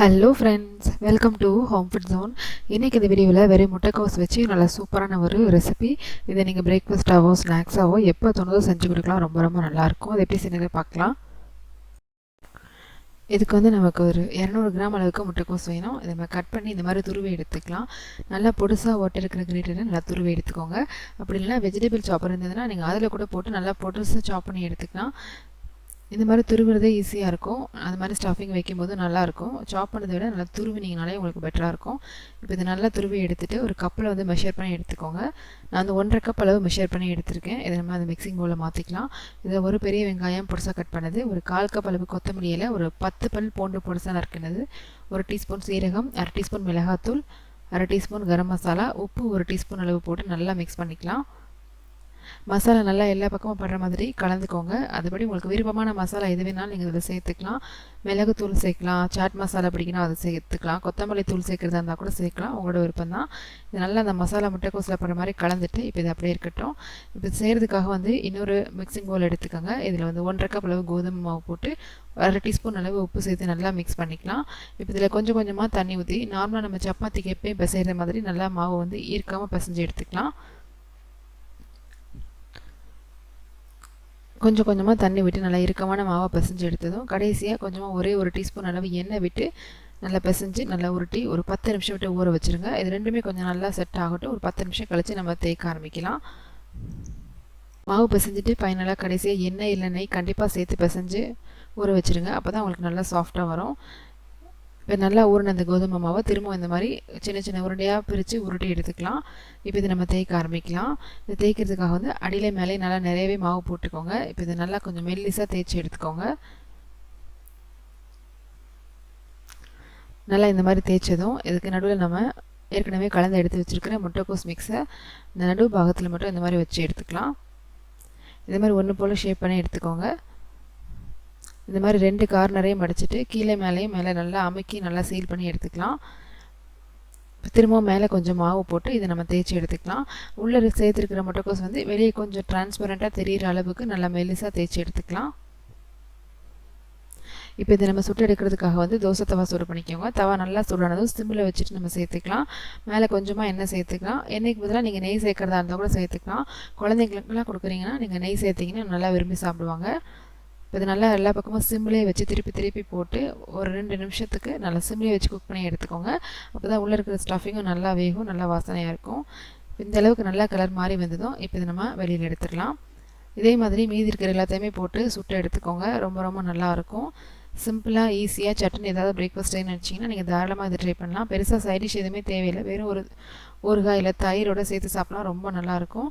Hello friends welcome to home food zone இன்றைக்கி இந்த வீடியோவில் வெறும் முட்டைக்கோஸ் வச்சு நல்லா சூப்பரான ஒரு ரெசிபி இதை நீங்கள் பிரேக்ஃபாஸ்ட்டாகவோ ஸ்நாக்ஸாகவோ எப்போ தோணுதோ செஞ்சு கொடுக்கலாம். ரொம்ப ரொம்ப நல்லாயிருக்கும் அதை எப்படி செஞ்சு பார்க்கலாம். இதுக்கு வந்து நமக்கு ஒரு இரநூறு கிராம் அளவுக்கு முட்டைக்கோஸ் வேணும். இதை நம்ம கட் பண்ணி இந்த மாதிரி துருவி எடுத்துக்கலாம். நல்லா பொடுசாக ஓட்ட இருக்கிற கிரேட்டரை நல்லா துருவி எடுத்துக்கோங்க. அப்படி இல்லைனா வெஜிடபிள் சாப்பர் இருந்ததுன்னா நீங்கள் அதில் கூட போட்டு நல்லா பொடுசாக சாப் பண்ணி எடுத்துக்கலாம். இந்த மாதிரி துருவுறதே ஈஸியாக இருக்கும். அது மாதிரி ஸ்டஃபிங் வைக்கும்போது நல்லாயிருக்கும் சாப் பண்ணதை விட நல்லா துருவினீங்கனாலே உங்களுக்கு பெட்டராக இருக்கும். இப்போ இது நல்லா துருவி எடுத்துகிட்டு ஒரு கப்பில் வந்து மெஷர் பண்ணி எடுத்துக்கோங்க. நான் வந்து ஒன்றரை கப் அளவு மெஷர் பண்ணி எடுத்திருக்கேன். இதை நம்ம அந்த மிக்சிங் பவுலில் மாற்றிக்கலாம் இதை ஒரு பெரிய வெங்காயம் பொடிசாக கட் பண்ணது. ஒரு கால் கப் அளவு கொத்தமல்லியில் ஒரு பத்து பல் பூண்டு பொடிசாக நறுக்கினது. ஒரு டீஸ்பூன் சீரகம் அரை டீஸ்பூன் மிளகாத்தூள் அரை டீஸ்பூன் கரம் மசாலா உப்பு ஒரு டீஸ்பூன் அளவு போட்டு நல்லா மிக்ஸ் பண்ணிக்கலாம். மசாலா நல்லா எல்லா பக்கமும் படுற மாதிரி கலந்துக்கோங்க. அதுபடி உங்களுக்கு விருப்பமான மசாலா எது வேணாலும் நீங்கள் இதில் சேர்த்துக்கலாம். மிளகு தூள் சேர்க்கலாம். சாட் மசாலா பிடிக்கணும் அதை சேர்த்துக்கலாம். கொத்தமல்லி தூள் சேர்க்குறதா இருந்தால் கூட சேர்க்கலாம். உங்களோட விருப்பம் தான். இது நல்லா அந்த மசாலா முட்டைக்கோசில் படுற மாதிரி கலந்துட்டு இப்போ இது அப்படியே இருக்கட்டும். இப்போ செய்கிறதுக்காக வந்து இன்னொரு மிக்சிங் பவுல் எடுத்துக்கோங்க. இதில் வந்து ஒன்றரை கப் அளவு கோதுமை மாவு போட்டு அரை டீஸ்பூன் அளவு உப்பு சேர்த்து நல்லா மிக்ஸ் பண்ணிக்கலாம். இப்போ இதில் கொஞ்சம் கொஞ்சமாக தண்ணி ஊற்றி நார்மலாக நம்ம சப்பாத்திக்கு எப்பயும் பிசைகிற மாதிரி நல்லா மாவு வந்து ஈர்க்காமல் பிசைஞ்சு எடுத்துக்கலாம். கொஞ்சம் கொஞ்சமாக தண்ணி விட்டு நல்லா இறுக்கமான மாவை பிசைஞ்சு எடுத்ததும் கடைசியாக கொஞ்சமாக ஒரே ஒரு டீஸ்பூன் அளவு எண்ணெய் விட்டு நல்லா பிசைஞ்சு நல்லா உருட்டி ஒரு பத்து நிமிஷம் விட்டு ஊற வச்சுருங்க. இது ரெண்டுமே கொஞ்சம் நல்லா செட் ஆகட்டும். ஒரு பத்து நிமிஷம் கழித்து நம்ம தேய்க்க ஆரம்பிக்கலாம். மாவு பிசைஞ்சிட்டு ஃபைனலாக கடைசியாக எண்ணெய் இல்லை நெய் கண்டிப்பாக சேர்த்து பிசைஞ்சு ஊற வச்சுருங்க. அப்போ தான் உங்களுக்கு நல்லா சாஃப்டாக வரும். நல்லா ஊறின அந்த கோதுமை மாவை திரும்ப இந்த மாதிரி சின்ன சின்ன உருண்டையாக பிரித்து உருட்டி எடுத்துக்கலாம். இப்போ இதை நம்ம தேய்க்க ஆரம்பிக்கலாம். இது தேய்க்கிறதுக்காக வந்து அடியில் மேலே நல்லா நிறையவே மாவு போட்டுக்கோங்க. இப்போ இதை நல்லா கொஞ்சம் மெல்லிஸாக தேய்ச்சி எடுத்துக்கோங்க. நல்லா இந்த மாதிரி தேய்ச்சதும் இதுக்கு நடுவில் நம்ம ஏற்கனவே கலந்து எடுத்து வச்சுருக்கிற முட்டைக்கோஸ் மிக்ஸை இந்த நடுவு பாகத்தில் மட்டும் இந்த மாதிரி வச்சு எடுத்துக்கலாம். இது மாதிரி ஒன்று போல் ஷேப் பண்ணி எடுத்துக்கோங்க. இந்த மாதிரி ரெண்டு கார்னரையும் மடிச்சுட்டு கீழே மேலேயும் மேலே நல்லா அமுக்கி நல்லா சீல் பண்ணி எடுத்துக்கலாம். திரும்பவும் மேலே கொஞ்சம் மாவு போட்டு இதை நம்ம தேய்ச்சி எடுத்துக்கலாம். உள்ளே சேர்த்துருக்கிற முட்டைக்கோஸ் வந்து வெளியே கொஞ்சம் டிரான்ஸ்பரண்ட்டாக தெரிகிற அளவுக்கு நல்லா மெலிசாக தேய்ச்சி எடுத்துக்கலாம். இப்போ இதை நம்ம சுட்டு எடுக்கிறதுக்காக வந்து தோசை தவா சூடு பண்ணிக்கோங்க. தவா நல்லா சூடானதும் சிம்மில் வச்சுட்டு நம்ம சேர்த்துக்கலாம். மேலே கொஞ்சமாக எண்ணெய் சேர்த்துக்கலாம். எண்ணெய்க்கு பதிலாக நீங்கள் நெய் சேர்க்குறதா இருந்தால் கூட சேர்த்துக்கலாம். குழந்தைங்களுக்குலாம் கொடுக்குறீங்கன்னா நீங்கள் நெய் சேர்த்திங்கன்னா நல்லா விரும்பி சாப்பிடுவாங்க. இப்போ இது நல்லா எல்லா பக்கமும் சிம்லேயே வச்சு திருப்பி திருப்பி போட்டு ஒரு ரெண்டு நிமிஷத்துக்கு நல்லா சிம்லேயே வச்சு குக் பண்ணி எடுத்துக்கோங்க. அப்போ தான் உள்ளே இருக்கிற ஸ்டஃபிங்கும் நல்லா வேகும் நல்லா வாசனையாக இருக்கும். இந்த அளவுக்கு நல்லா கலர் மாறி வந்ததும் இப்போ இதை நம்ம வெளியில் எடுத்துடலாம். இதே மாதிரி மீதி இருக்கிற எல்லாத்தையுமே போட்டு சுட்டு எடுத்துக்கோங்க. ரொம்ப ரொம்ப நல்லாயிருக்கும் சிம்பிளாக ஈஸியாக சட்னி ஏதாவது பிரேக்ஃபாஸ்ட் நினச்சிங்கன்னா நீங்கள் தாராளமாக இதை ட்ரை பண்ணலாம். பெருசாக சைடிஷ் எதுவுமே தேவையில்லை. வெறும் ஒரு ஊறுகாய் இல்லை தயிரோட சேர்த்து சாப்பிட்லாம். ரொம்ப நல்லாயிருக்கும்